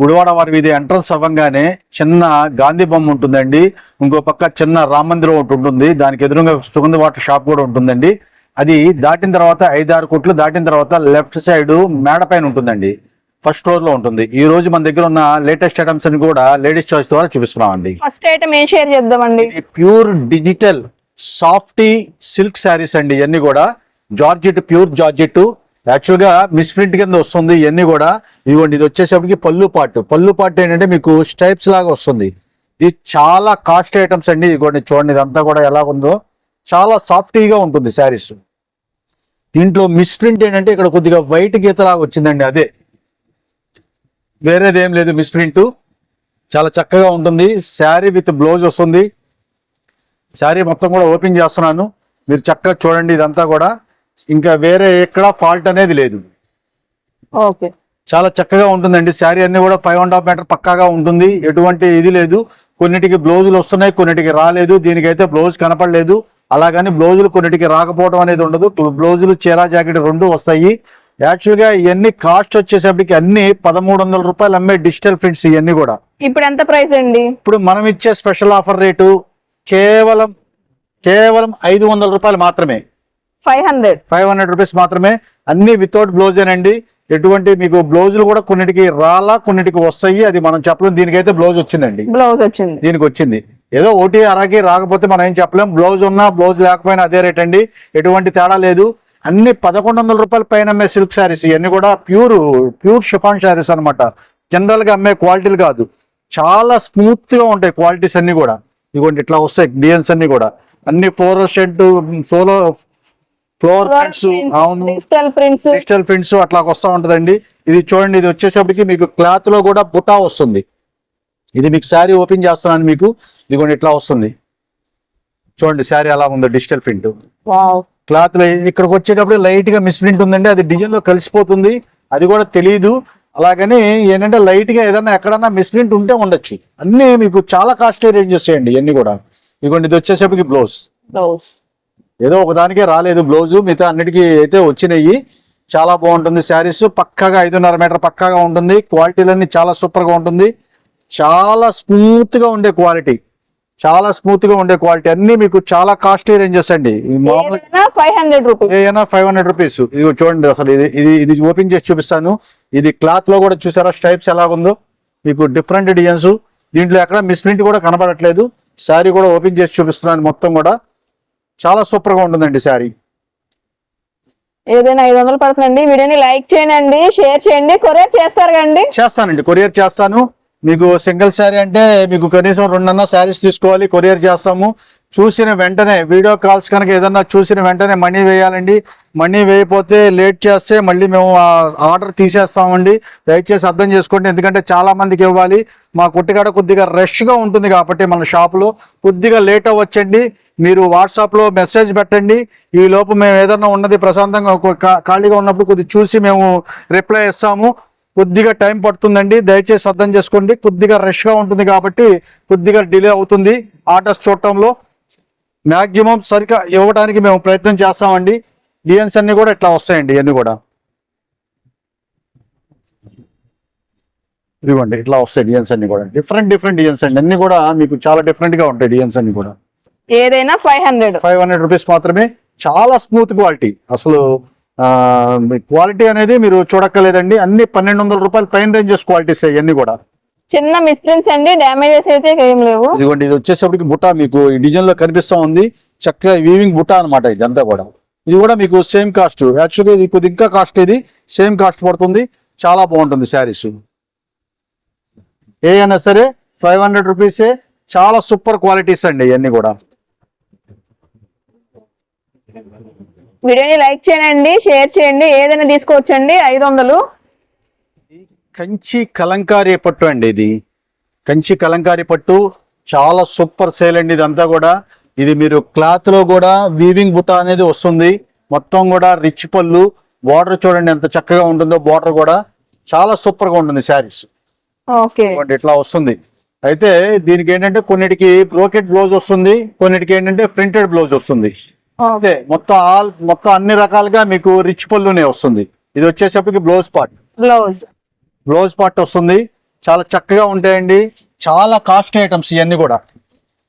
గుడివాడ వారి వీధి ఎంట్రన్స్ అవ్వగానే చిన్న గాంధీ బొమ్మ ఉంటుందండి. ఇంకో పక్క చిన్న రామ మందిరం ఒకటి ఉంటుంది. దానికి ఎదురుగా సుగంధ వాటర్ షాప్ కూడా ఉంటుందండి. అది దాటిన తర్వాత ఐదారు కోట్లు దాటిన తర్వాత లెఫ్ట్ సైడ్ మేడ పైన ఉంటుందండి. ఫస్ట్ ఫ్లోర్లో ఉంటుంది. ఈ రోజు మన దగ్గర ఉన్న లేటెస్ట్ ఐటమ్స్ అని కూడా లేడీస్ చాయిస్ ద్వారా చూపిస్తున్నాం అండి ఫస్ట్ ఐటమ్ ఏం షేర్ చేద్దామండి? Pure digital softy silk saris అండి. ఇవన్నీ కూడా జార్జెట్ ప్యూర్ జార్జెట్ యాక్చువల్గా మిస్ మిస్ప్రింట్ కింద వస్తుంది ఇవన్నీ కూడా. ఇదిగోండి ఇది వచ్చేసరికి పళ్ళు పాటు. పళ్ళు పాటు ఏంటంటే మీకు స్టైప్స్ లాగా వస్తుంది. ఇది చాలా కాస్ట్ ఐటమ్స్ అండి. ఇదిగోండి చూడండి ఇదంతా కూడా ఎలా ఉందో చాలా సాఫ్టీగా ఉంటుంది శారీస్. దీంట్లో మిస్ప్రింట్ ఏంటంటే ఇక్కడ కొద్దిగా వైట్ గీత లాగా వచ్చిందండి అదే. వేరేది ఏం లేదు మిస్ప్రింట్ చాలా చక్కగా ఉంటుంది. శారీ విత్ బ్లౌజ్ వస్తుంది. శారీ మొత్తం కూడా ఓపెన్ చేస్తున్నాను. మీరు చక్కగా చూడండి ఇదంతా కూడా. ఇంకా వేరే ఎక్కడ ఫాల్ట్ అనేది లేదు. ఓకే. చాలా చక్కగా ఉంటుందండి. శారీ అన్ని కూడా ఫైవ్ అండ్ హాఫ్ మీటర్ పక్కాగా ఉంటుంది. ఎటువంటి ఇది లేదు. కొన్నిటికి బ్లౌజులు వస్తున్నాయి కొన్నిటికి రాలేదు. దీనికైతే బ్లౌజ్ కనపడలేదు. అలాగని బ్లౌజులు కొన్నిటికి రాకపోవడం అనేది ఉండదు. బ్లౌజులు చీరా జాకెట్ రెండు వస్తాయి. యాక్చువల్గా ఇవన్నీ కాస్ట్ వచ్చేసరికి అన్ని పదమూడు వందల రూపాయలు అమ్మే డిజిటల్ ప్రింట్స్ ఇవన్నీ కూడా. ఇప్పుడు ఎంత ప్రైస్ అండి? ఇప్పుడు మనం ఇచ్చే స్పెషల్ ఆఫర్ రేటు కేవలం కేవలం ఐదు వందల రూపాయలు మాత్రమే. Five hundred. Five hundred rupees మాత్రమే. అన్ని వితౌట్ బ్లౌజేనండి ఎటువంటి మీకు బ్లౌజులు కూడా కొన్నిటికి రాలా కొన్నిటికి వస్తాయి. అది మనం చెప్పలేం. దీనికైతే బ్లౌజ్ వచ్చిందండి. బ్లౌజ్ వచ్చింది. దీనికి వచ్చింది. ఏదో ఒకటి అరకి రాకపోతే మనం ఏం చెప్పలేం. బ్లౌజ్ ఉన్నా బ్లౌజ్ లేకపోయినా అదే రేట్ అండి. ఎటువంటి తేడా లేదు. అన్ని పదకొండు వందల రూపాయల పైన అమ్మే సిల్క్ శారీస్ ఇవన్నీ కూడా ప్యూర్ ప్యూర్ షిఫాన్ శారీస్ అనమాట జనరల్గా అమ్మే క్వాలిటీలు కాదు. చాలా స్మూత్గా ఉంటాయి క్వాలిటీస్ అన్ని కూడా. ఇదిగోండి ఇట్లా వస్తాయి. డిజైన్స్ అన్ని కూడా. అన్ని ఫ్లోరోసెంట్ ఫ్లోరో ఫ్లోర్ ప్రింట్స్ అవును. డిజిటల్ ప్రింట్స్ డిజిటల్ ప్రింట్స్ అట్లా వస్తూ ఉంటదండి. ఇది చూడండి ఇది వచ్చేసరికి మీకు క్లాత్లో కూడా బుటా వస్తుంది. ఇది మీకు శారీ ఓపెన్ చేస్తున్నాను మీకు. ఇదిగోండి ఇట్లా వస్తుంది. చూడండి శారీ ఎలా ఉందో డిజిటల్ ప్రింట్ క్లాత్లో ఇక్కడికి వచ్చేటప్పుడు లైట్గా మిస్ ప్రింట్ ఉందండి. అది డిజైన్లో కలిసిపోతుంది. అది కూడా తెలియదు అలాగని ఏంటంటే లైట్గా ఏదైనా ఎక్కడన్నా మిస్ ప్రింట్ ఉంటే ఉండొచ్చు. అన్ని మీకు చాలా కాస్ట్లీ రేంజెస్ చేయండి ఇవన్నీ కూడా. ఇదిగోండి ఇది వచ్చేసరికి బ్లౌజ్ బ్లౌజ్ ఏదో ఒకదానికే రాలేదు. బ్లౌజ్ మిగతా అన్నిటికీ అయితే వచ్చినాయి. చాలా బాగుంటుంది శారీస్. పక్కాగా ఐదున్నర మీటర్ పక్కాగా ఉంటుంది. క్వాలిటీలన్నీ చాలా సూపర్గా ఉంటుంది. చాలా స్మూత్గా ఉండే క్వాలిటీ. చాలా స్మూత్గా ఉండే క్వాలిటీ. అన్ని మీకు చాలా కాస్ట్లీ రేంజెస్ అండి. ఈ మామూలు ఫైవ్ హండ్రెడ్ రూపీస్ ఏదైనా ఫైవ్ హండ్రెడ్ రూపీస్ ఇది చూడండి అసలు ఇది ఇది ఇది ఓపెన్ చేసి చూపిస్తాను. ఇది క్లాత్లో కూడా చూసారా? స్టైప్స్ ఎలా ఉందో. మీకు డిఫరెంట్ డిజైన్స్ దీంట్లో ఎక్కడ మిస్ప్రింట్ కూడా కనబడట్లేదు. శారీ కూడా ఓపెన్ చేసి చూపిస్తున్నాను మొత్తం కూడా. చాలా సూపర్గా ఉంటుందండి శారీ. ఏదైనా ఐదు వందలు పడుతుందండి. వీడియోని లైక్ చేయండి షేర్ చేయండి కొరియర్ చేస్తారు కండి చేస్తానండి కొరియర్ చేస్తాను. మీకు సింగిల్ శారీ అంటే మీకు కనీసం రెండన్నా శారీస్ తీసుకోవాలి కొరియర్ చేస్తాము. చూసిన వెంటనే వీడియో కాల్స్ కనుక ఏదన్నా చూసిన వెంటనే మనీ వేయాలండి. మనీ వేయకపోతే లేట్ చేస్తే మళ్ళీ మేము ఆర్డర్ తీసేస్తామండి. దయచేసి అర్థం చేసుకోండి. ఎందుకంటే చాలా మందికి ఇవ్వాలి. మా కొట్టికాడ కొద్దిగా రష్గా ఉంటుంది కాబట్టి మన షాపులో కొద్దిగా లేట్ అవ్వచ్చండి. మీరు వాట్సాప్లో మెసేజ్ పెట్టండి. ఈ లోపు మేము ఏదన్నా ఉన్నది ప్రశాంతంగా ఖాళీగా ఉన్నప్పుడు కొద్దిగా చూసి మేము రిప్లై ఇస్తాము. కొద్దిగా టైం పడుతుందండి. దయచేసి అర్థం చేసుకోండి. కొద్దిగా రష్గా ఉంటుంది కాబట్టి కొద్దిగా డిలే అవుతుంది ఆర్డర్స్ చూడటంలో. మాక్సిమం సరిగా ఇవ్వడానికి మేము ప్రయత్నం చేస్తామండి. డిఎన్స్ అన్ని కూడా ఇట్లా వస్తాయండి ఇవన్నీ కూడా. ఇదిగోండి ఇట్లా వస్తాయి డిఎన్స్ అన్ని కూడా. డిఫరెంట్ డిఫరెంట్ డిఎన్స్ అండి. అన్ని కూడా మీకు చాలా డిఫరెంట్గా ఉంటాయి డిఎన్స్ అన్ని కూడా. ఏదైనా five hundred five hundred rupees మాత్రమే. చాలా స్మూత్ క్వాలిటీ అసలు క్వాలిటీ అనేది మీరు చూడక్కర్లేదండి. అన్ని పన్నెండు వందల రూపాయల పైన రేంజెస్ క్వాలిటీస్ ఇవన్నీ కూడా. చిన్న మిస్ప్రింట్స్ అండి డ్యామేజెస్ అయితే ఏం లేవు. ఇదిగోండి ఇది వచ్చేసప్పటికి బుట్ట మీకు ఈ డిజైన్లో కనిపిస్తా ఉంది. చక్కగా వీవింగ్ బుట్ట అనమాట ఇదంతా కూడా. ఇది కూడా మీకు సేమ్ కాస్ట్ యాక్చువల్గా ఇది కొద్ది ఇంకా కాస్ట్ ఇది. సేమ్ కాస్ట్ పడుతుంది. చాలా బాగుంటుంది శారీస్ ఏ అయినా సరే ఫైవ్ హండ్రెడ్ రూపీసే చాలా సూపర్ క్వాలిటీస్ అండి ఇవన్నీ కూడా. వీడియోని లైక్ చేయండి షేర్ చేయండి ఏదైనా తీసుకోవచ్చండి ఐదు వందలు కంచి కలంకారీ పట్టు అండి ఇది. కంచి కలంకారీ పట్టు చాలా సూపర్ సేల్ అండి ఇదంతా కూడా. ఇది మీరు క్లాత్లో కూడా వీవింగ్ బుట్ట అనేది వస్తుంది. మొత్తం కూడా రిచ్ పళ్ళు. బార్డర్ చూడండి ఎంత చక్కగా ఉంటుందో బార్డర్ కూడా చాలా సూపర్గా ఉంటుంది శారీస్. ఓకే. ఇట్లా వస్తుంది. అయితే దీనికి ఏంటంటే కొన్నిటికి బ్రోకెట్ బ్లౌజ్ వస్తుంది కొన్నిటికి ఏంటంటే ప్రింటెడ్ బ్లౌజ్ వస్తుంది. అంతే. మొత్తం ఆల్ మొత్తం అన్ని రకాలుగా మీకు రిచ్ పళ్ళునే వస్తుంది. ఇది వచ్చేసప్పటికి blouse part blouse blouse part వస్తుంది. చాలా చక్కగా ఉంటాయండి. చాలా కాస్ట్ ఐటమ్స్ ఇవన్నీ కూడా.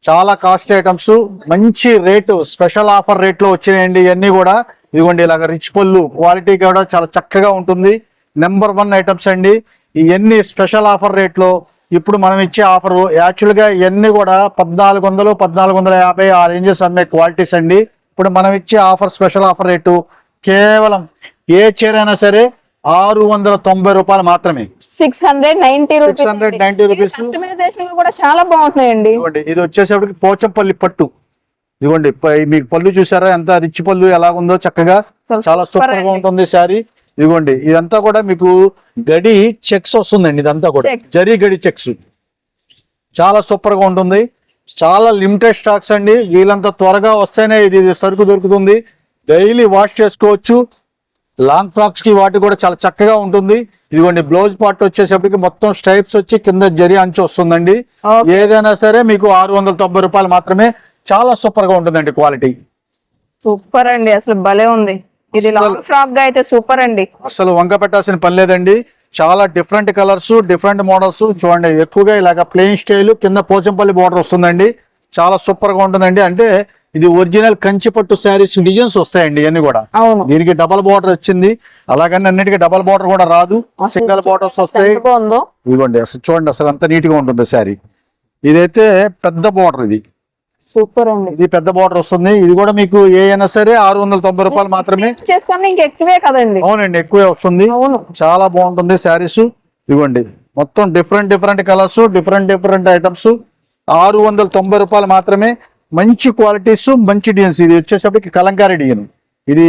చాలా కాస్ట్ ఐటమ్స్ మంచి రేటు స్పెషల్ ఆఫర్ రేట్లో వచ్చినాయండి ఇవన్నీ కూడా. ఇదిగోండి ఇలాగ రిచ్ పళ్ళు క్వాలిటీ కూడా చాలా చక్కగా ఉంటుంది. నెంబర్ వన్ ఐటమ్స్ అండి. ఇవన్నీ స్పెషల్ ఆఫర్ రేట్లో ఇప్పుడు మనం ఇచ్చే ఆఫర్ యాక్చువల్గా ఇవన్నీ కూడా పద్నాలుగు వందలు పద్నాలుగు వందల యాభై ఆ రేంజెస్ అమ్మే క్వాలిటీస్ అండి. ఇప్పుడు మనం ఇచ్చే ఆఫర్ స్పెషల్ ఆఫర్ రేటు కేవలం ఏ చీర అయినా సరే ఆరు వందల తొంభై రూపాయలు మాత్రమే. Six hundred ninety rupees 690 rupees. Customisation కూడా చాలా బాగుంటున్నాయండి. ఇదిగోండి ఇది వచ్చేసరికి పోచంపల్లి పట్టు. ఇదిగోండి పై- మీకు పళ్ళు చూసారా? ఎంత రిచ్ పళ్ళు ఎలా ఉందో చక్కగా చాలా సూపర్గా. ఉంటుంది శారీ. ఇదిగోండి ఇదంతా కూడా మీకు గడి చెక్స్ వస్తుందండి ఇదంతా కూడా. Checks. జరీ గడి చెక్స్. చాలా సూపర్గా ఉంటుంది. చాలా లిమిటెడ్ స్టాక్స్ అండి. వీళ్ళంత త్వరగా వస్తేనే ఇది సరుకు దొరుకుతుంది. డైలీ వాష్ చేసుకోవచ్చు. లాంగ్ ఫ్రాక్స్కి వాటి కూడా చాలా చక్కగా ఉంటుంది. ఇదిగోండి బ్లౌజ్ పార్ట్ వచ్చేసప్పటికి మొత్తం స్ట్రైప్స్ వచ్చి కింద జరి అంచు వస్తుందండి. ఏదైనా సరే మీకు ఆరు వందల తొంభై రూపాయలు మాత్రమే చాలా సూపర్గా ఉంటుందండి క్వాలిటీ సూపర్ అండి అసలు భలే ఉంది. ఇది లాంగ్ ఫ్రాక్గా అయితే సూపర్ అండి. అసలు వంక పెట్టాల్సిన పని లేదండి. చాలా డిఫరెంట్ కలర్స్ డిఫరెంట్ మోడల్స్ చూడండి ఎక్కువగా ఇలాగ ప్లెయిన్ స్టైల్ కింద పోచంపల్లి బార్డర్ వస్తుందండి. చాలా సూపర్గా ఉంటుందండి. అంటే ఇది ఒరిజినల్ కంచి పట్టు శారీస్ డిజైన్స్ వస్తాయండి ఇవన్నీ కూడా. దీనికి డబల్ బార్డర్ వచ్చింది. అలాగని అన్నిటికీ డబల్ బార్డర్ కూడా రాదు. సింగల్ బార్డర్స్ వస్తాయి. ఇదిగోండి అసలు చూడండి అసలు అంత నీట్గా ఉంటుంది శారీ. ఇదైతే పెద్ద బార్డర్ ఇది. సూపర్ అండి. ఇది పెద్ద బార్డర్ వస్తుంది. ఇది కూడా మీకు ఏ అయినా సరే ఆరు వందల తొంభై రూపాయలు మాత్రమే. చేసుకొని ఇంక ఎక్కువే కదండి. అవునండి ఎక్కువే వస్తుంది. చాలా బాగుంటుంది శారీస్. ఇవ్వండి. మొత్తం different different colours different different items ఆరు వందల తొంభై రూపాయలు మాత్రమే. మంచి క్వాలిటీస్ మంచి డిజైన్స్ ఇది వచ్చేసరికి కలంకారీ డిజైన్ ఇది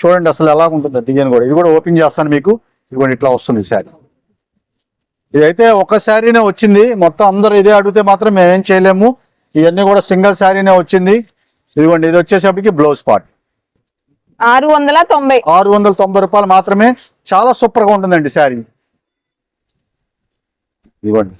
చూడండి అసలు ఎలా ఉంటుంది డిజైన్ కూడా. ఇది కూడా ఓపెన్ చేస్తాను మీకు. ఇదిగోండి ఇట్లా వస్తుంది శారీ. ఇదైతే ఒక శారీనే వచ్చింది. మొత్తం అందరూ ఇదే అడిగితే మాత్రం మేమేం చేయలేము. ఇవన్నీ కూడా సింగిల్ శారీనే వచ్చింది. ఇదిగోండి ఇది వచ్చేసరికి బ్లౌజ్ పార్ట్. ఆరు వందల తొంభై. ఆరు వందల తొంభై రూపాయలు మాత్రమే. చాలా సూపర్గా ఉంటుందండి శారీ. ఇవ్వండి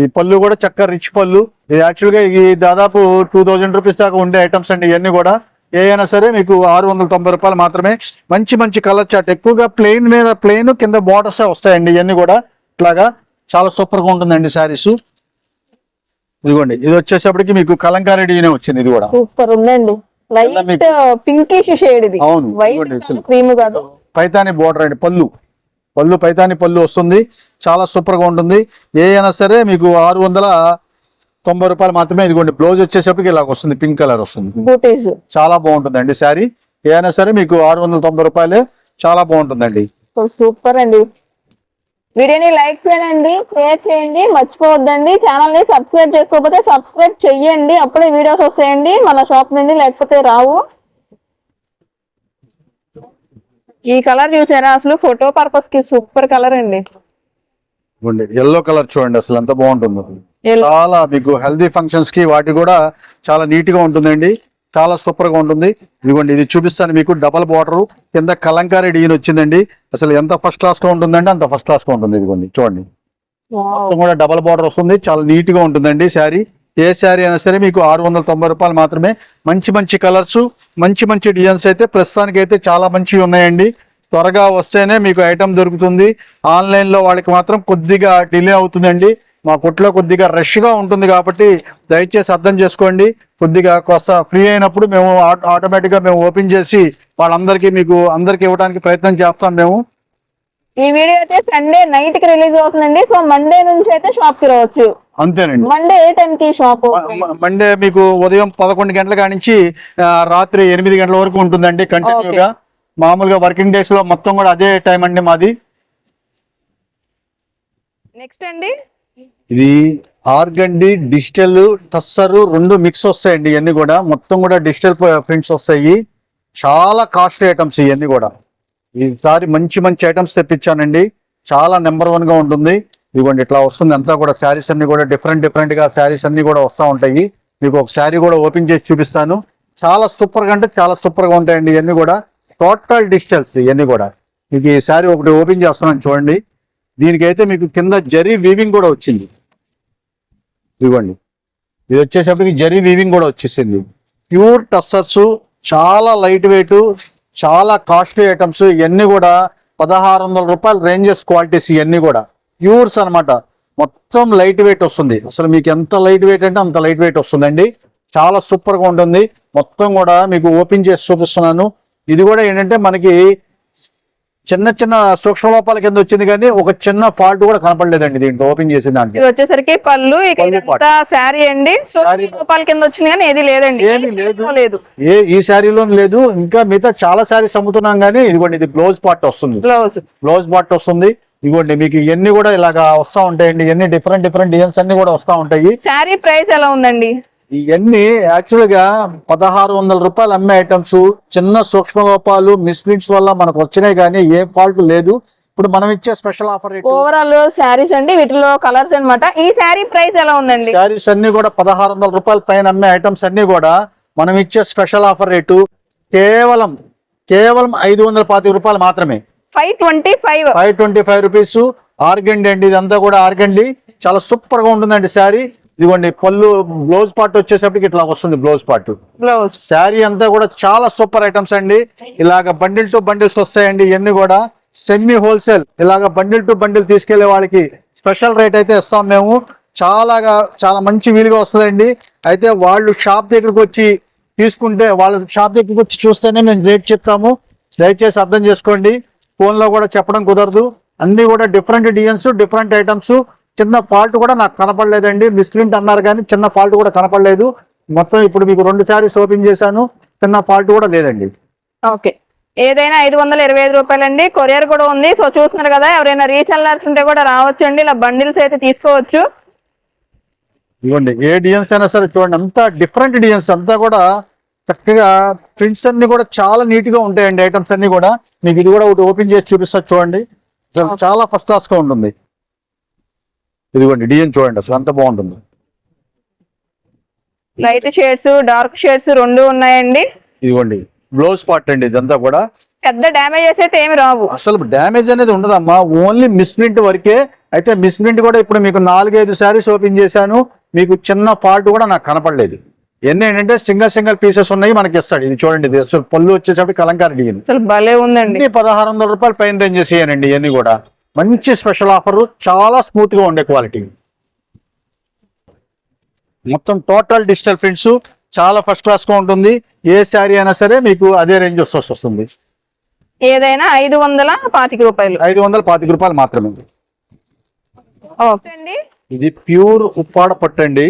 ఈ పళ్ళు కూడా చక్కగా రిచ్ పళ్ళు. ఇది యాక్చువల్గా ఈ దాదాపు టూ థౌజండ్ రూపీస్ దాకా ఉండే ఐటమ్స్ అండి ఇవన్నీ కూడా. ఏ అయినా సరే మీకు ఆరు వందల తొంభై రూపాయలు మాత్రమే. మంచి మంచి కలర్ చాట్ ఎక్కువగా ప్లెయిన్ మీద ప్లెయిన్ కింద బార్డర్స్ వస్తాయండి ఇవన్నీ కూడా. ఇట్లాగా చాలా సూపర్గా ఉంటుందండి శారీస్. ఇదిగోండి ఇది వచ్చేసప్పటికి మీకు కలంకారీ డిజైన్ వచ్చింది ఇది కూడా. సూపర్ ఉందండి. లైట్ పింకిష్ షేడ్ ఇది. అవును. క్రీమ్ కాదు. పైతాని బోర్డర్ అండి పళ్ళు. పళ్ళు పైతాని పళ్ళు వస్తుంది. చాలా సూపర్గా ఉంటుంది. ఏ అయినా సరే మీకు ఆరు వందల తొంభై రూపాయలు మాత్రమే ఇదిగోండి బ్లౌజ్ వచ్చేసరికి ఇలా వస్తుంది పింక్ కలర్ వస్తుంది. చాలా బాగుంటుందండి శారీ. ఏ అయినా సరే మీకు ఆరు వందల తొంభై రూపాయలే చాలా బాగుంటుందండి. సూపర్ అండి. వీడియోని లైక్ చేయండి షేర్ చేయండి మర్చిపోవద్దండి. ఛానల్ని సబ్స్క్రైబ్ చేసుకోకపోతే సబ్స్క్రైబ్ చెయ్యండి. అప్పుడే వీడియోస్ వస్తాయండి. మన షాప్ నుండి లేకపోతే రావు. ఈ కలర్ చూసారా? అసలు ఫోటో పర్పస్కి సూపర్ కలర్ అండి. ఎల్లో కలర్ చూడండి. అసలు ఎంత బాగుంటుందో. చాలా మీకు హెల్దీ ఫంక్షన్స్కి వాటి కూడా చాలా నీట్గా ఉంటుందండి. చాలా సూపర్గా ఉంటుంది. ఇదిగోండి ఇది చూపిస్తాను మీకు. Double border. కింద కలంకారీ డిజైన్ వచ్చిందండి. అసలు ఎంత ఫస్ట్ క్లాస్గా ఉంటుందండి అంత ఫస్ట్ క్లాస్గా ఉంటుంది ఇదిగోండి. చూడండి. మొత్తం కూడా డబల్ బార్డర్ వస్తుంది. చాలా నీట్గా ఉంటుందండి శారీ. ఏ శారీ అయినా సరే మీకు ఆరు వందల తొంభై రూపాయలు మాత్రమే. మంచి మంచి కలర్స్ మంచి మంచి డిజైన్స్ అయితే ప్రస్తుతానికి అయితే చాలా మంచివి ఉన్నాయండి. త్వరగా వస్తేనే మీకు ఐటమ్ దొరుకుతుంది. ఆన్లైన్లో వాళ్ళకి మాత్రం కొద్దిగా డిలే అవుతుందండి. మా కొట్లో కొద్దిగా రష్గా ఉంటుంది కాబట్టి దయచేసి అర్థం చేసుకోండి. కొద్దిగా కాస్త ఫ్రీ అయినప్పుడు మేము ఆటోమేటిక్గా మేము ఓపెన్ చేసి వాళ్ళందరికీ మీకు అందరికి ఇవ్వడానికి ప్రయత్నం చేస్తాం మేము. ఈ వీడియో అయితే సండే నైట్కి రిలీజ్ అవుతుందండి. సో మండే నుంచి అయితే షాప్కి రావచ్చు. అంతేనండి. మండే ఏ టైం కి షాప్ మండే మీకు ఉదయం పదకొండు గంటల కాడి నుంచి ఆ, రాత్రి ఎనిమిది గంటల వరకు ఉంటుందండి కంటిన్యూగా. మామూలుగా వర్కింగ్ డేస్లో మొత్తం కూడా అదే టైం అండి మాది. నెక్స్ట్ అండి. ఇది ఆర్గండి డిజిటల్ టస్సర్ రెండు మిక్స్ వస్తాయండి ఇవన్నీ కూడా. మొత్తం కూడా డిజిటల్ ప్రింట్స్ వస్తాయి. చాలా కాస్ట్లీ ఐటమ్స్ ఇవన్నీ కూడా. ఈసారి మంచి మంచి ఐటమ్స్ తెప్పించానండి. చాలా నెంబర్ వన్గా ఉంటుంది. ఇదిగోండి ఇట్లా వస్తుంది. అంతా కూడా శారీస్ అన్ని కూడా డిఫరెంట్ డిఫరెంట్గా శారీస్ అన్ని కూడా వస్తూ ఉంటాయి. మీకు ఒక శారీ కూడా ఓపెన్ చేసి చూపిస్తాను. చాలా సూపర్గా అంటే చాలా సూపర్గా ఉంటాయండి ఇవన్నీ కూడా. టోటల్ డిజిటల్స్ ఇవన్నీ కూడా. మీకు ఈ శారీ ఒకటి ఓపెన్ చేస్తున్నాను చూడండి. దీనికైతే మీకు కింద జరీ వీవింగ్ కూడా వచ్చింది. ఇదిగోండి ఇది వచ్చేసప్పటికి జరీ వీవింగ్ కూడా వచ్చేసింది. ప్యూర్ టస్సర్స్ చాలా లైట్ వెయిట్ చాలా కాస్ట్లీ ఐటమ్స్ ఇవన్నీ కూడా పదహారు వందల రూపాయల రేంజెస్ క్వాలిటీస్ ఇవన్నీ కూడా. ప్యూర్స్ అనమాట మొత్తం లైట్ వెయిట్ వస్తుంది. అసలు మీకు ఎంత లైట్ వెయిట్ అంటే అంత లైట్ వెయిట్ వస్తుందండి. చాలా సూపర్గా ఉంటుంది. మొత్తం కూడా మీకు ఓపెన్ చేసి చూపిస్తున్నాను. ఇది కూడా ఏంటంటే మనకి చిన్న చిన్న సూక్ష్మ లోపాల కింద వచ్చింది కానీ ఒక చిన్న ఫాల్ట్ కూడా కనపడలేదండి దీంట్లో. ఓపెన్ చేసిన దాంట్లో ఇది వచ్చేసరికి పళ్ళు శారీ అండి. రూపాయల కింద వచ్చింది కానీ ఏది లేదండి. ఏమీ లేదు. శారీలో లేదు. ఏ ఈ శారీలో లేదు. ఇంకా మిగతా చాలా శారీస్ అమ్ముతున్నాం కానీ ఇదిగోండి ఇది బ్లౌజ్ పార్ట్ వస్తుంది. బ్లౌజ్ బ్లౌజ్ పార్ట్ వస్తుంది. ఇదిగోండి మీకు ఇవన్నీ కూడా ఇలాగా వస్తా ఉంటాయండి. ఇవన్నీ డిఫరెంట్ డిఫరెంట్ డిజైన్స్ అన్ని కూడా వస్తా ఉంటాయి. శారీ ప్రైస్ ఎలా ఉందండి? ఇవన్నీ యాక్చువల్గా పదహారు వందల రూపాయలు అమ్మే ఐటమ్స్ చిన్న సూక్ష్మ లోపాలు మిస్ప్రింట్స్ వల్ల మనకు వచ్చినాయి కానీ ఏ ఫాల్ట్ లేదు. ఇప్పుడు మనం ఇచ్చే special offer rate overall saris అండి వీటిలో కలర్స్ అన్నమాట. ఈ శారీ ప్రైస్ ఎలా ఉందండి? శారీస్ అన్ని కూడా పదహారు వందల రూపాయల పైన అమ్మే ఐటమ్స్ అన్ని కూడా మనం ఇచ్చే స్పెషల్ ఆఫర్ రేటు కేవలం కేవలం ఐదు వందల పాతిక రూపాయలు మాత్రమే. Five twenty five five twenty five rupees organdy అండి ఇదంతా కూడా ఆర్గండి. చాలా సూపర్గా ఉంటుందండి శారీ. ఇదిగోండి పళ్ళు బ్లౌజ్ పార్ట్ వచ్చేసరికి ఇట్లా వస్తుంది బ్లౌజ్ పార్ట్. బ్లౌజ్. శారీ అంతా కూడా చాలా సూపర్ ఐటమ్స్ అండి. ఇలాగ బండిల్ టు బండిల్స్ వస్తాయండి ఇవన్నీ కూడా. సెమీ హోల్సేల్ ఇలాగ బండిల్ టు బండిల్ తీసుకెళ్ళే వాళ్ళకి స్పెషల్ రేట్ అయితే ఇస్తాం మేము. చాలాగా చాలా మంచి వీలుగా వస్తుందండి. అయితే వాళ్ళు షాప్ దగ్గరకు వచ్చి తీసుకుంటే వాళ్ళ షాప్ దగ్గరకు వచ్చి చూస్తేనే మేము రేట్ చెప్తాము. దయచేసి అర్థం చేసుకోండి. ఫోన్లో కూడా చెప్పడం కుదరదు. అన్ని కూడా డిఫరెంట్ డిజైన్స్ డిఫరెంట్ ఐటమ్స్. చిన్న ఫాల్ట్ కూడా నాకు కనపడలేదండి. మిస్ప్రింట్ అన్నారు కానీ చిన్న ఫాల్ట్ కూడా కనపడలేదు. మొత్తం ఇప్పుడు మీకు రెండు సారీస్ ఓపెన్ చేశాను. చిన్న ఫాల్ట్ కూడా లేదండి. ఓకే. ఏదైనా ఐదు వందల ఇరవై ఐదు రూపాయలండి. కొరియర్ కూడా ఉంది. సో చూస్తున్నారు కదా ఎవరైనా రీసెల్లర్స్ ఉంటే కూడా రావచ్చు అండి ఇలా బండిల్స్ అయితే తీసుకోవచ్చు. ఇవ్వండి. ఏ డిజైన్స్ అయినా సరే చూడండి. అంతా డిఫరెంట్ డిజైన్స్ అంతా కూడా చక్కగా ప్రింట్స్ అన్ని కూడా చాలా నీట్గా ఉంటాయండి. ఐటమ్స్ అన్ని కూడా. మీకు ఇది కూడా ఒకటి ఓపెన్ చేసి చూపిస్తా చూడండి. చాలా ఫస్ట్ క్లాస్గా ఉంటుంది. ఇదిగోండి డిజైన్ చూడండి అసలు అంత బాగుంటుంది. లైట్ షేడ్స్ డార్క్ షేడ్స్ రెండు ఉన్నాయండి. ఇదిగోండి బ్లౌజ్ పార్ట్ అండి ఇదంతా కూడా. పెద్ద డ్యామేజెస్ అయితే ఏమి రావు. అసలు డ్యామేజ్ అనేది ఉండదమ్మా ఓన్లీ మిస్ప్రింట్ వరకే. అయితే మిస్ప్రింట్ కూడా ఇప్పుడు మీకు నాలుగైదు శారీస్ ఓపెన్ చేశాను మీకు చిన్న ఫాల్ట్ కూడా నాకు కనపడలేదు. ఎన్ని ఏంటంటే సింగల్ సింగల్ పీసెస్ ఉన్నాయి మనకి ఇస్తాడు. ఇది చూడండి ఇది అసలు పళ్ళు వచ్చేసరికి కలంకారీ అసలు భలే ఉందండి. పదహారు వందల రూపాయలు పైన రేంజ్ చేసేయనండి ఇవన్నీ కూడా. మంచి స్పెషల్ ఆఫర్ చాలా స్మూత్గా ఉండే క్వాలిటీ. మొత్తం టోటల్ డిజిటల్ ప్రింట్స్ చాలా ఫస్ట్ క్లాస్గా ఉంటుంది. ఏ శారీ అయినా సరే మీకు అదే రేంజ్ వస్తుంది. ఏదైనా ఐదు వందల పాతిక రూపాయలు. ఐదు వందల పాతిక రూపాయలు మాత్రమే. ఇది ప్యూర్ ఉప్పాడ పట్టు అండి.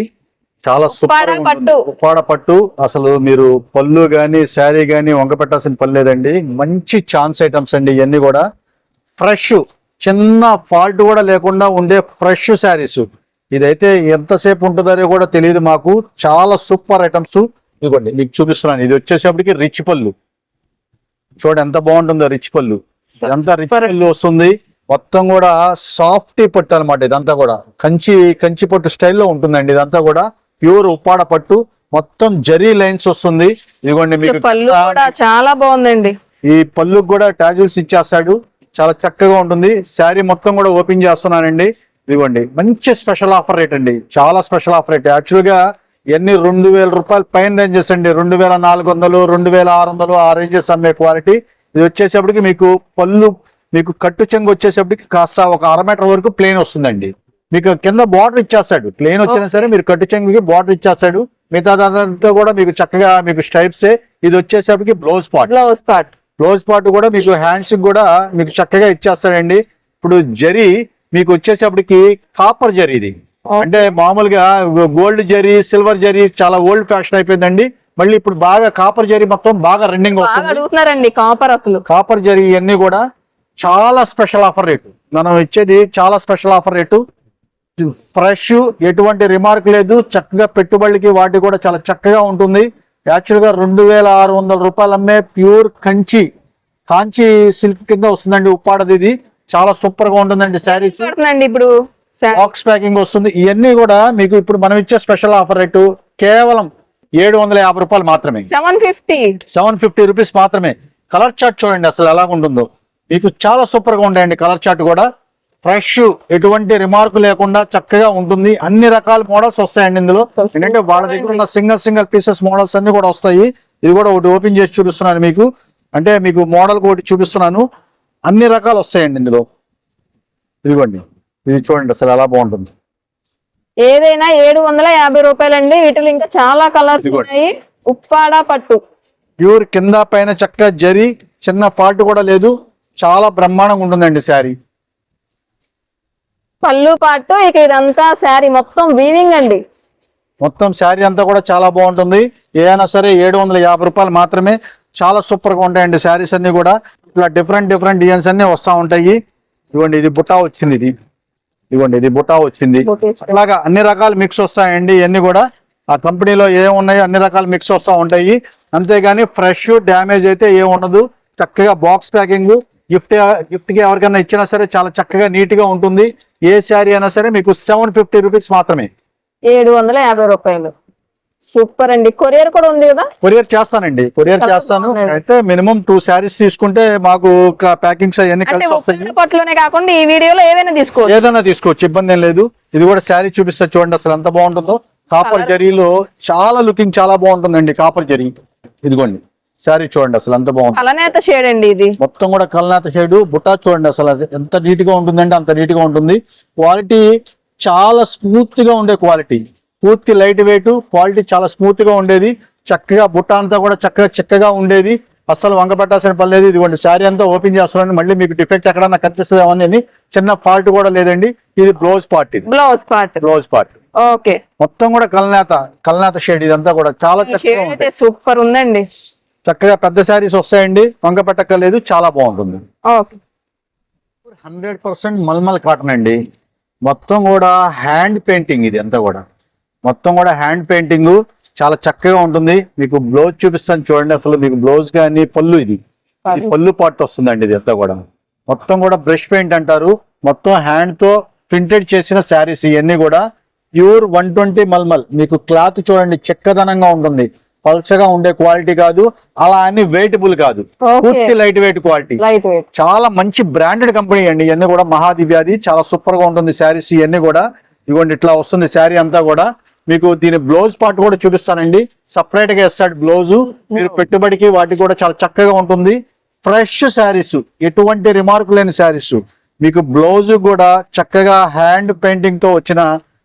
చాలా సూపర్ ఉప్పాడ పట్టు. ఉప్పాడ పట్టు. అసలు మీరు పళ్ళు గాని శారీ గాని వంక పెట్టాల్సిన పని లేదండి. మంచి ఛాన్స్ ఐటమ్స్ అండి ఇవన్నీ కూడా. ఫ్రెష్ చిన్న ఫాల్ట్ కూడా లేకుండా ఉండే ఫ్రెష్ శారీస్ ఇదైతే ఎంతసేపు ఉంటుందో కూడా తెలియదు మాకు. చాలా సూపర్ ఐటమ్స్ ఇదిగోండి మీకు చూపిస్తున్నాను. ఇది వచ్చేసప్పటికి రిచ్ పళ్ళు. చూడండి ఎంత బాగుంటుందో రిచ్ పళ్ళు. ఇదంతా రిచ్ పళ్ళు వస్తుంది. మొత్తం కూడా సాఫ్ట్ పట్టు అనమాట ఇదంతా కూడా. కంచి కంచి పట్టు స్టైల్లో ఉంటుందండి ఇదంతా కూడా. ప్యూర్ ఉప్పాడ పట్టు. మొత్తం జరీ లైన్స్ వస్తుంది. ఇదిగోండి మీకు పళ్ళు చాలా బాగుందండి. ఈ పళ్ళుకు కూడా టాజిల్స్ ఇచ్చేస్తాడు. చాలా చక్కగా ఉంటుంది. శారీ మొత్తం కూడా ఓపెన్ చేస్తున్నానండి. ఇదిగోండి మంచి స్పెషల్ ఆఫర్ రేట్ అండి. చాలా స్పెషల్ ఆఫర్ రేట్. యాక్చువల్గా ఎన్ని రెండు వేల రూపాయలు పైన రేంజెస్ అండి రెండు వేల నాలుగు వందలు రెండు వేల ఆరు వందలు ఆ రేంజెస్ అమ్మే క్వాలిటీ. ఇది వచ్చేసప్పటికి మీకు పళ్ళు మీకు కట్టు చెంగు వచ్చేసప్పటికి కాస్త ఒక అర మీటర్ వరకు ప్లేన్ వస్తుందండి. మీకు కింద బార్డర్ ఇచ్చేస్తాడు. ప్లేన్ వచ్చినా సరే మీరు కట్టు చెంగుకి బార్డర్ ఇచ్చేస్తాడు. మిగతా దాంతో కూడా మీకు చక్కగా మీకు స్ట్రైప్సే. ఇది వచ్చేసప్పటికి blouse part. Blouse part. Blouse part కూడా మీకు హ్యాండ్స్ కూడా మీకు చక్కగా ఇచ్చేస్తాడండి. ఇప్పుడు జరీ మీకు వచ్చేటప్పటికి కాపర్ జరీ ఇది. అంటే మామూలుగా గోల్డ్ జరీ సిల్వర్ జరీ చాలా ఓల్డ్ ఫ్యాషన్ అయిపోయిందండి. మళ్ళీ ఇప్పుడు బాగా కాపర్ జరీ మొత్తం బాగా రన్నింగ్ వస్తుంది. కాపర్ అసలు. కాపర్ జరీ ఇవన్నీ కూడా చాలా స్పెషల్ ఆఫర్ రేటు. మనం ఇచ్చేది చాలా స్పెషల్ ఆఫర్ రేటు. ఫ్రెష్ ఎటువంటి రిమార్క్ లేదు. చక్కగా పెట్టుబడికి వాటి కూడా చాలా చక్కగా ఉంటుంది. యాక్చువల్గా రెండు వేల ఆరు వందల రూపాయలు అమ్మే ప్యూర్ కంచి కాంచి సిల్క్ కింద వస్తుందండి ఉప్పాడది ఇది. చాలా సూపర్గా ఉంటుందండి శారీస్. ఇప్పుడు బాక్స్ ప్యాకింగ్ వస్తుంది. ఇవన్నీ కూడా మీకు ఇప్పుడు మనం ఇచ్చే స్పెషల్ ఆఫర్ రేటు కేవలం ఏడు వందల యాభై రూపాయలు మాత్రమే. Seven fifty. Seven fifty rupees మాత్రమే. కలర్ చార్ట్ చూడండి అసలు ఎలా ఉంటుందో. మీకు చాలా సూపర్గా ఉంటాయండి కలర్ చార్ట్ కూడా. ఫ్రెష్ ఎటువంటి రిమార్క్ లేకుండా చక్కగా ఉంటుంది. అన్ని రకాల మోడల్స్ వస్తాయండి ఇందులో. ఏంటంటే వాళ్ళ దగ్గర ఉన్న సింగల్ సింగల్ పీసెస్ మోడల్స్ అన్ని కూడా వస్తాయి. ఇది కూడా ఒకటి ఓపెన్ చేసి చూపిస్తున్నాను మీకు. అంటే మీకు మోడల్ ఒకటి చూపిస్తున్నాను. అన్ని రకాలు వస్తాయండి ఇందులో. ఇదిగోండి. ఇది చూడండి అసలు ఎలా బాగుంటుంది. ఏదైనా ఏడు వందల యాభై రూపాయలండి. వీటిలో ఇంకా చాలా కలర్స్. ఉన్నాయి. ఉప్పాడ పట్టు. ప్యూర్ కింద పైన చక్కగా జరి చిన్న ఫాల్ట్ కూడా లేదు. చాలా బ్రహ్మాండంగా ఉంటుందండి శారీ. పళ్ళు పాటు ఇక ఇదంతా శారీ మొత్తం వీవింగ్ అండి. మొత్తం శారీ అంతా కూడా చాలా బాగుంటుంది. ఏదైనా సరే ఏడు వందల యాభై రూపాయలు మాత్రమే చాలా సూపర్గా ఉంటాయండి శారీస్ అన్ని కూడా. ఇట్లా డిఫరెంట్ డిఫరెంట్ డిజైన్స్ అన్ని వస్తా ఉంటాయి. ఇదిగోండి ఇది బుట్టా వచ్చింది ఇది. ఇదిగోండి ఇది బుట్టా వచ్చింది. అలాగా అన్ని రకాల మిక్స్ వస్తాయండి ఇవన్నీ కూడా. ఆ కంపెనీలో ఏమున్నాయో అన్ని రకాల మిక్స్ వస్తా ఉంటాయి. అంతేగాని ఫ్రెష్ డ్యామేజ్ అయితే ఏం ఉండదు. చక్కగా బాక్స్ ప్యాకింగ్ గిఫ్ట్ గిఫ్ట్కి ఎవరికైనా ఇచ్చినా సరే చాలా చక్కగా నీట్గా ఉంటుంది. ఏ శారీ అయినా సరే మీకు సెవెన్ ఫిఫ్టీ రూపీస్ మాత్రమే. ఏడు వందల యాభై రూపాయలు. సూపర్ అండి. కొరియర్ కూడా ఉంది కదా? కొరియర్ చేస్తానండి. కొరియర్ చేస్తాను. అయితే మినిమం టూ శారీస్ తీసుకుంటే మాకు ప్యాకింగ్స్ అవన్నీ కలిసి వస్తాయి. కాకుండా ఈ వీడియోలో ఏవైనా తీసుకోవచ్చు. ఏదైనా తీసుకోవచ్చు. ఇబ్బంది ఏం లేదు. ఇది కూడా శారీ చూపిస్తా చూడండి అసలు ఎంత బాగుంటుందో. కాపర్ జరీలో చాలా లుకింగ్ చాలా బాగుంటుందండి. కాపర్ జరీ. ఇదిగోండి. శారీ చూడండి అసలు ఎంత బాగుంది కలనేత షేడ్ అండి ఇది. మొత్తం కూడా కల్నాథ షేడ్ బుట్టా చూడండి అసలు ఎంత నీట్గా ఉంటుందంటే అంత నీట్గా ఉంటుంది. క్వాలిటీ చాలా స్మూత్గా ఉండే క్వాలిటీ పూర్తి లైట్ వెయిట్ క్వాలిటీ చాలా స్మూత్గా ఉండేది. చక్కగా బుట్ట అంతా కూడా చక్కగా చక్కగా ఉండేది. అస్సలు వంక పెట్టాల్సిన పని లేదు. ఇదిగోండి శారీ అంతా ఓపెన్ చేస్తున్నాను. మళ్ళీ మీకు డిఫెక్ట్ ఎక్కడన్నా కనిపిస్తుంది అని చిన్న ఫాల్ట్ కూడా లేదండి. ఇది బ్లౌజ్ పార్ట్ ఇది. Blouse part blouse part okay మొత్తం కూడా కల్నేత కల్నేత షేడ్ ఇదంతా కూడా. చాలా చక్కగా సూపర్ ఉందండి. చక్కగా పెద్ద శారీస్ వస్తాయండి. వంక పెట్టక్కర్లేదు చాలా బాగుంటుంది. హండ్రెడ్ పర్సెంట్ మల్మల్ కాటన్ అండి. మొత్తం కూడా హ్యాండ్ పెయింటింగ్ ఇది అంతా కూడా. మొత్తం కూడా హ్యాండ్ పెయింటింగ్. చాలా చక్కగా ఉంటుంది. మీకు బ్లౌజ్ చూపిస్తాను చూడండి అసలు. మీకు బ్లౌజ్ కానీ పళ్ళు ఇది. ఇది పళ్ళు పార్ట్ వస్తుందండి ఇది అంతా కూడా. మొత్తం కూడా బ్రష్ పెయింట్ అంటారు. మొత్తం హ్యాండ్తో ప్రింటెడ్ చేసిన శారీస్ ఇవన్నీ కూడా. Pure one twenty mulmul. మీకు క్లాత్ చూడండి చెక్కదనంగా ఉంటుంది. పల్చగా ఉండే క్వాలిటీ కాదు అలా అని వెయిటబుల్ కాదు. పూర్తి లైట్ వెయిట్ క్వాలిటీ. చాలా మంచి బ్రాండెడ్ కంపెనీ అండి. ఇవన్నీ కూడా మహాదివ్యాది చాలా సూపర్గా ఉంటుంది శారీస్ ఇవన్నీ కూడా. ఇదిగోండి ఇట్లా వస్తుంది శారీ అంతా కూడా. మీకు దీని బ్లౌజ్ పార్ట్ కూడా చూపిస్తానండి. సపరేట్గా ఇస్తాడు బ్లౌజ్. మీరు పెట్టుబడికి వాటికి కూడా చాలా చక్కగా ఉంటుంది. ఫ్రెష్ శారీస్ ఎటువంటి రిమార్క్ లేని శారీస్. మీకు బ్లౌజ్ కూడా చక్కగా హ్యాండ్ పెయింటింగ్తో వచ్చిన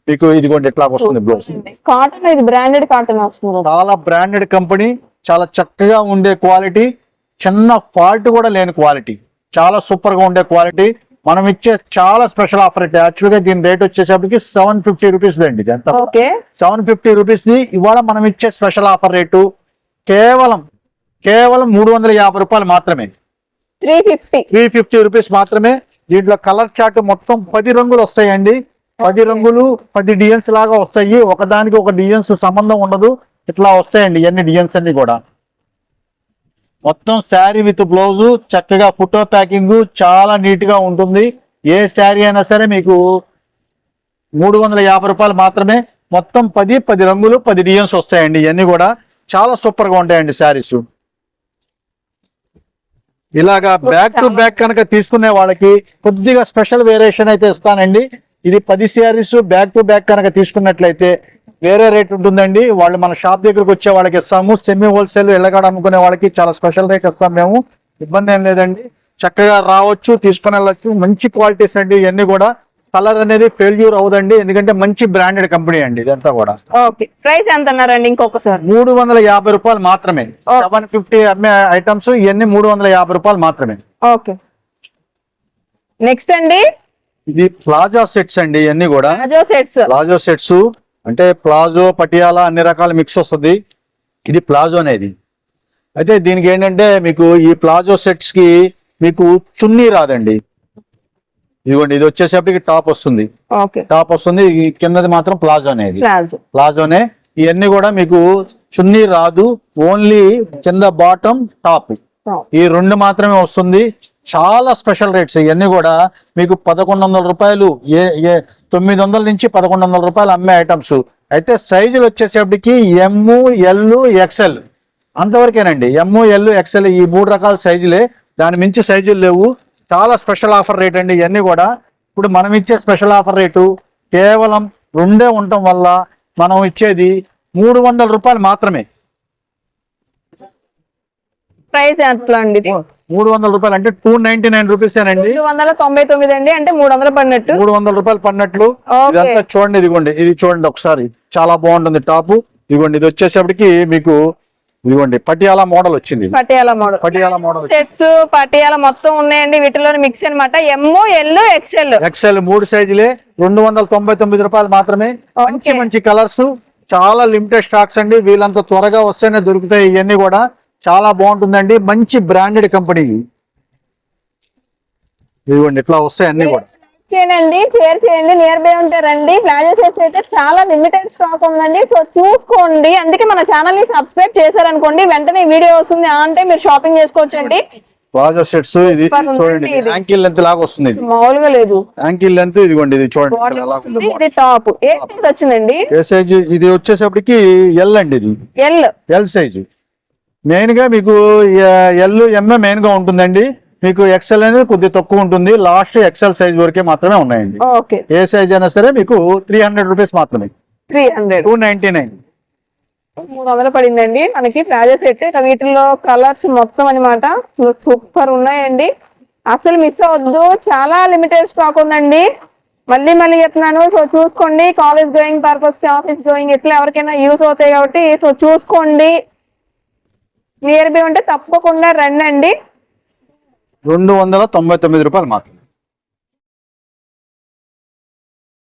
మీకు ఇదిగోండి ఇట్లా వస్తుంది బ్లౌజ్ కాటన్ ఇది బ్రాండెడ్ కాటన్ వస్తుంది. చాలా బ్రాండెడ్ కంపెనీ చాలా చక్కగా ఉండే క్వాలిటీ చిన్న ఫాల్ట్ కూడా లేని క్వాలిటీ చాలా సూపర్గా ఉండే క్వాలిటీ మనం ఇచ్చే చాలా స్పెషల్ ఆఫర్ అయితే యాక్చువల్గా దీని రేట్ వచ్చేసరికి సెవెన్ ఫిఫ్టీ రూపీస్ అండి ఎంత? సెవెన్ ఫిఫ్టీ రూపీస్ ది ఇవాళ మనం ఇచ్చే స్పెషల్ ఆఫర్ రేటు కేవలం కేవలం మూడు వందల యాభై రూపాయలు మాత్రమే. Three fifty. Three fifty rupees మాత్రమే. దీంట్లో కలర్ చార్ట్ మొత్తం పది రంగులు వస్తాయండి. పది రంగులు పది డిజైన్స్ లాగా వస్తాయి. ఒకదానికి ఒక డిజైన్స్ సంబంధం ఉండదు. ఇట్లా వస్తాయండి ఇవన్నీ డిజైన్స్ అన్ని కూడా. మొత్తం శారీ విత్ బ్లౌజ్ చక్కగా ఫోటో ప్యాకింగ్ చాలా నీట్గా ఉంటుంది. ఏ శారీ అయినా సరే మీకు మూడు వందల యాభై రూపాయలు మాత్రమే. మొత్తం పది పది రంగులు పది డిజైన్స్ వస్తాయండి ఇవన్నీ కూడా. చాలా సూపర్గా ఉంటాయండి శారీస్. ఇలాగా బ్యాక్ టు బ్యాక్ కనుక తీసుకునే వాళ్ళకి కొద్దిగా స్పెషల్ వేరియేషన్ అయితే ఇస్తానండి. ఇది పది శారీస్ బ్యాక్ టు బ్యాక్ కనుక తీసుకున్నట్లయితే వేరే రేట్ ఉంటుందండి. వాళ్ళు మన షాప్ దగ్గరకు వచ్చే వాళ్ళకి ఇస్తాము. సెమీ హోల్సేల్ ఎల్లగాడ అమ్ముకునే వాళ్ళకి చాలా స్పెషల్ రేట్ ఇస్తాం మేము. ఇబ్బంది ఏం లేదండి. చక్కగా రావచ్చు తీసుకుని వెళ్ళొచ్చు. మంచి క్వాలిటీస్ అండి ఇవన్నీ కూడా. కలర్ అనేది ఫెయిల్యూర్ అవదండి ఎందుకంటే మంచి బ్రాండెడ్ కంపెనీ అండి ఇదంతా కూడా. ఓకే. ప్రైస్ ఎంత అన్నారండి ఇంకొకసారి? మూడు వందల యాభై రూపాయలు మాత్రమే. సెవెన్ ఫిఫ్టీ అమ్మే ఐటమ్స్ ఇవన్నీ మూడు వందల యాభై రూపాయలు మాత్రమే. ఓకే. నెక్స్ట్ అండి? ఇది ప్లాజా సెట్స్ అండి ఇవన్నీ కూడా. రాజో సెట్స్. Palazzo sets. అంటే ప్లాజో పటియాలా అన్ని రకాల మిక్స్ వస్తుంది. ఇది ప్లాజో అనేది. అయితే దీనికి ఏంటంటే మీకు ఈ ప్లాజో సెట్స్కి మీకు చున్నీ రాదండి. ఇదిగోండి ఇది వచ్చేసరికి టాప్ వస్తుంది. టాప్ వస్తుంది కిందది మాత్రం ప్లాజో అనేది ప్లాజో. ప్లాజోనే ఇవన్నీ కూడా మీకు చున్నీ రాదు ఓన్లీ కింద బాటమ్ టాప్. ఈ రెండు మాత్రమే వస్తుంది. చాలా స్పెషల్ రేట్స్ ఇవన్నీ కూడా మీకు పదకొండు వందల రూపాయలు ఏ ఏ తొమ్మిది వందల నుంచి పదకొండు వందల రూపాయలు అమ్మే ఐటమ్స్. అయితే సైజులు వచ్చేసేపటికి ఎమ్ ఎల్ ఎక్సెల్ అంతవరకేనండి ఎమ్ ఎల్ ఎక్సెల్ ఈ మూడు రకాల సైజులే. దాని మించి సైజులు లేవు. చాలా స్పెషల్ ఆఫర్ రేట్ అండి ఇవన్నీ కూడా. ఇప్పుడు మనం ఇచ్చే స్పెషల్ ఆఫర్ రేటు కేవలం రెండే ఉండటం వల్ల మనం ఇచ్చేది మూడు వందల రూపాయలు మాత్రమే. ప్రైస్ ఎంత అండి? మూడు వందల రూపాయలు అంటే టూ నైన్టీ నైన్ రూపీస్ రెండు వందల తొంభై తొమ్మిది అండి అంటే మూడు వందలు పడినట్టు? మూడు వందల రూపాయలు పడినట్లు. ఇదంతా చూడండి ఇదిగోండి ఇది చూడండి ఒకసారి. చాలా బాగుంటుంది టాప్. ఇదిగోండి ఇది వచ్చేసప్పటికి మీకు ఇదిగోండి పటియాలా మోడల్ వచ్చింది. Patiala model. Patiala model sets Patiala మొత్తం ఉన్నాయండి వీటిలో మిక్స్ అన్నమాట. ఎమ్ ఎల్ ఎక్స్ఎల్ ఎక్సెల్ మూడు సైజులే రెండు వందల తొంభై తొమ్మిది రూపాయలు మాత్రమే. మంచి మంచి కలర్స్ చాలా లిమిటెడ్ స్టాక్స్ అండి. వీళ్ళంత త్వరగా వస్తేనే దొరుకుతాయి ఇవన్నీ కూడా. చాలా బాగుంటుందండి. మంచి బ్రాండెడ్ కంపెనీ ఇదిగోండి ఇట్లా వస్తాయి అన్ని కూడా. చేయండి షేర్ చేయండి నియర్ బై ఉంటే రండి. ప్లాజో సెట్స్ అయితే చాలా లిమిటెడ్ స్టాక్ ఉందండి. సో చూసుకోండి. అందుకే మన ఛానల్ని సబ్స్క్రైబ్ చేశారనుకోండి వెంటనే వీడియో వస్తుంది. అంటే మీరు షాపింగ్ చేసుకోవచ్చండి. ప్లాజో సెట్స్ ఇది చూడండి. యాంకిల్ లెంత్ లాగా వస్తుంది ఇది. మామూలుగా లేదు. యాంకిల్ లెంత్ ఇదిగోండి ఇది చూడండి. ఇది టాప్ ఏ సైజ్ వచ్చిందండి? ఏ సైజ్ ఇది వచ్చేసప్పటికి ఎల్ అండి ఇది. ఎల్ ఎల్ సైజ్ మెయిన్గా మీకు ఎల్ ఎంఏ మెయిన్గా ఉంటుందండి. మీకు ఎక్సెల్ అనేది కొద్దిగా తక్కువ ఉంటుంది. లాస్ట్ ఎక్సెల్ సైజ్ వరకే మాత్రమే ఉన్నాయండి. ఓకే. ఏ సైజ్ అయినా సరే మీకు త్రీ హండ్రెడ్ రూపీస్ మాత్రమే. Three hundred two ninety nine మూడు వందలు పడిందండి. మనకి సెట్ ఇక వీటిలో కలర్స్ మొత్తం అన్నమాట సూపర్ ఉన్నాయండి. అసలు మిస్ అవ్వద్దు. చాలా లిమిటెడ్ స్టాక్ ఉందండి. మళ్ళీ మళ్ళీ చెప్తున్నాను. సో చూసుకోండి. కాలేజ్ గోయింగ్ పర్పస్కి ఆఫీస్ గోయింగ్ ఇట్లా ఎవరికైనా యూస్ అవుతాయి కాబట్టి సో చూసుకోండి. నియర్ బై ఉంటే తప్పకుండా రండి అండి. రెండు వందల తొంభై తొమ్మిది రూపాయలు మాత్రం